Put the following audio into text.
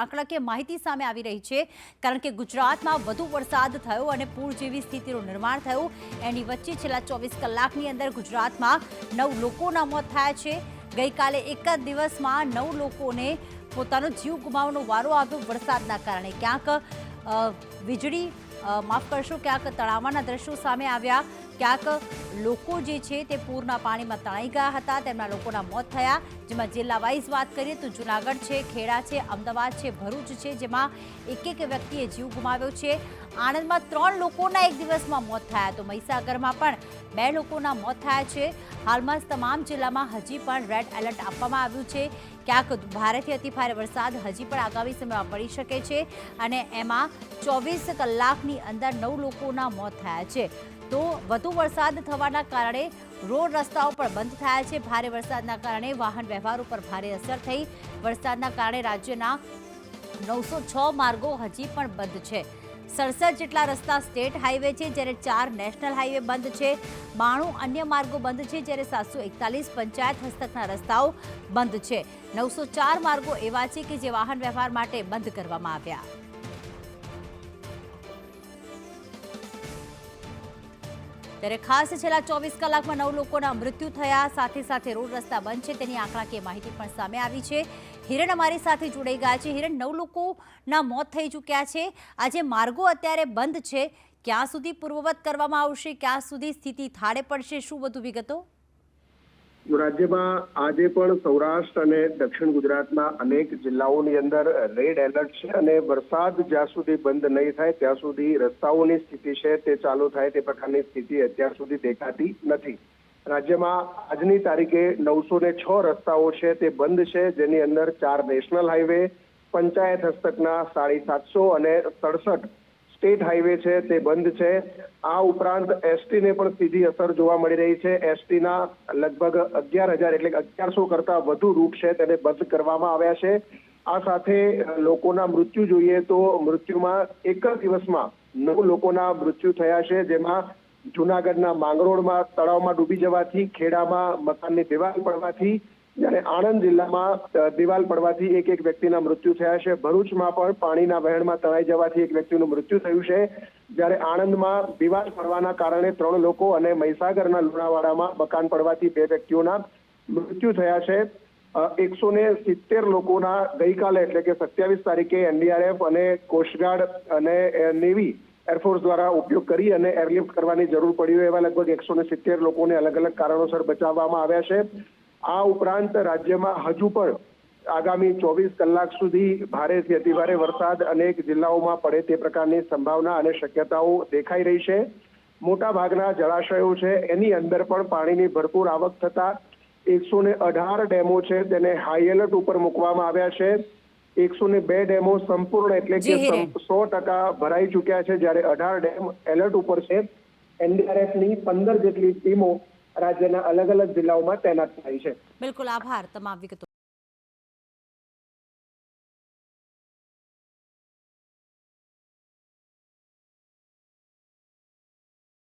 આંકડાકીય માહિતી સામે આવી રહી છે, કારણ કે ગુજરાતમાં વધુ વરસાદ થયો અને પૂર જેવી સ્થિતિનું નિર્માણ થયું. એની વચ્ચે છેલ્લા ચોવીસ કલાકની અંદર ગુજરાતમાં નવ લોકોના મોત થયા છે. ગઈકાલે એક જ દિવસમાં નવ લોકોને પોતાનો જીવ ગુમાવવાનો વારો આવ્યો વરસાદના કારણે. ક્યાંક વીજળી માફ કરશો, ક્યાંક તળાવના દ્રશ્યો સામે આવ્યા. ક્યાંક લોકો જે છે તે પૂરના પાણીમાં તણાઈ ગયા હતા, તેમના લોકોના મોત થયા. જેમાં જિલ્લા વાઇઝ વાત કરીએ તો જુનાગઢ છે, ખેડા છે, અમદાવાદ છે, ભરૂચ છે, જેમાં એક એક વ્યક્તિએ જીવ ગુમાવ્યો છે. આણંદમાં ત્રણ લોકોના એક દિવસમાં મોત થયા. તો મહીસાગરમાં પણ બે લોકોના મોત થયા છે. હાલમાં તમામ જિલ્લામાં હજી પણ રેડ એલર્ટ આપવામાં આવ્યું છે. ક્યાંક ભારેથી અતિભારે વરસાદ હજી પણ આગામી સમયમાં પડી શકે છે. અને એમાં ચોવીસ કલાકની અંદર નવ લોકોના મોત થયા છે. તો વધુ વરસાદ થવાના કારણે રોડ રસ્તાઓ પણ બંધ થયા છે. ભારે વરસાદના કારણે વાહન વ્યવહાર ઉપર ભારે અસર થઈ. વરસાદના કારણે રાજ્યના નવસો છ માર્ગો હજી પણ બંધ છે. સડસઠ જેટલા રસ્તા સ્ટેટ હાઈવે છે, જ્યારે ચાર નેશનલ હાઈવે બંધ છે. બાણું અન્ય માર્ગો બંધ છે, જ્યારે સાતસો એકતાલીસ પંચાયત હસ્તકના રસ્તાઓ બંધ છે. નવસો ચાર માર્ગો એવા છે કે જે વાહન વ્યવહાર માટે બંધ કરવામાં આવ્યા. ત્યારે ખાસ છેલ્લા ચોવીસ કલાકમાં નવ લોકોના મૃત્યુ થયા. સાથે સાથે રોડ રસ્તા બંધ છે. તેની આંકડાકીય માહિતી પણ સામે આવી છે. હિરણ અમારી સાથે જોડાઈ ગયા છે. હિરણ, નવ લોકોના મોત થઈ ચૂક્યા છે. આજે માર્ગો અત્યારે બંધ છે. ક્યાં સુધી પૂર્વવત કરવામાં આવશે? ક્યાં સુધી સ્થિતિ થાળે પડશે? શું વધુ વિગતો? રાજ્યમાં આજે પણ સૌરાષ્ટ્ર અને દક્ષિણ ગુજરાતના અનેક જિલ્લાઓની અંદર રેડ એલર્ટ છે અને વરસાદ જ્યાં સુધી બંધ નહીં થાય, ત્યાં સુધી રસ્તાઓની સ્થિતિ છે, તે ચાલુ થાય તે પ્રકારની સ્થિતિ અત્યાર સુધી દેખાતી નથી. રાજ્યમાં આજની તારીખે નવસો ને છ રસ્તાઓ છે તે બંધ છે, જેની અંદર ચાર નેશનલ હાઈવે, પંચાયત હસ્તકના સાડી સાતસો અને સડસઠ સ્ટેટ હાઈવે છે, તે બંધ છે. આ ઉપરાંત એસટીને પણ સીધી અસર જોવા મળી રહી છે. એસટીના લગભગ અગિયાર હજાર એટલે અગિયારસો કરતા વધુ રૂટ છે તેને બંધ કરવામાં આવ્યા છે. આ સાથે લોકોના મૃત્યુ જોઈએ તો મૃત્યુમાં એક જ દિવસમાં નવ લોકોના મૃત્યુ થયા છે, જેમાં જુનાગઢના માંગરોળમાં, તળાવમાં ડૂબી જવાથી, ખેડામાં મકાનની દિવાલ પડવાથી જ્યારે આણંદ જિલ્લામાં દિવાલ પડવાથી એક એક વ્યક્તિના મૃત્યુ થયા છે. ભરૂચમાં પણ પાણીના વહેણમાં તણાઈ જવાથી એક વ્યક્તિનું મૃત્યુ થયું છે. જ્યારે આણંદમાં દિવાલ પડવાના કારણે ત્રણ લોકો અને મહીસાગરના લુણાવાડામાં મકાન પડવાથી બે વ્યક્તિઓના મૃત્યુ થયા છે. એકસો ને સિત્તેર લોકોના ગઈકાલે એટલે કે સત્યાવીસ તારીખે એનડીઆરએફ અને કોસ્ટગાર્ડ અને નેવી એરફોર્સ દ્વારા ઉપયોગ કરી અને એરલિફ્ટ કરવાની જરૂર પડી એવા લગભગ એકસો ને સિત્તેર લોકોને અલગ અલગ કારણોસર બચાવવામાં આવ્યા છે. આ ઉપરાંત રાજ્યમાં હજુ પણ આગામી ચોવીસ કલાક સુધી ભારેથી અતિભારે વરસાદ અનેક જિલ્લાઓમાં પડે તે પ્રકારની સંભાવના અને શક્યતાઓ દેખાઈ રહી છે. મોટા ભાગના જળાશયો છે એની અંદર પણ પાણીની ભરપૂર આવક થતા એકસો ને અઢાર ડેમો છે તેને હાઈ એલર્ટ ઉપર મૂકવામાં આવ્યા છે. એકસો ને બે ડેમો સંપૂર્ણ એટલે કે સો ટકા ભરાઈ ચૂક્યા છે જ્યારે અઢાર ડેમ એલર્ટ ઉપર છે. એનડીઆરએફની પંદર જેટલી ટીમો રાજ્યના અલગ અલગ જિલ્લાઓમાં તૈનાત થાય છે. બિલકુલ આભાર તમામ વિગતો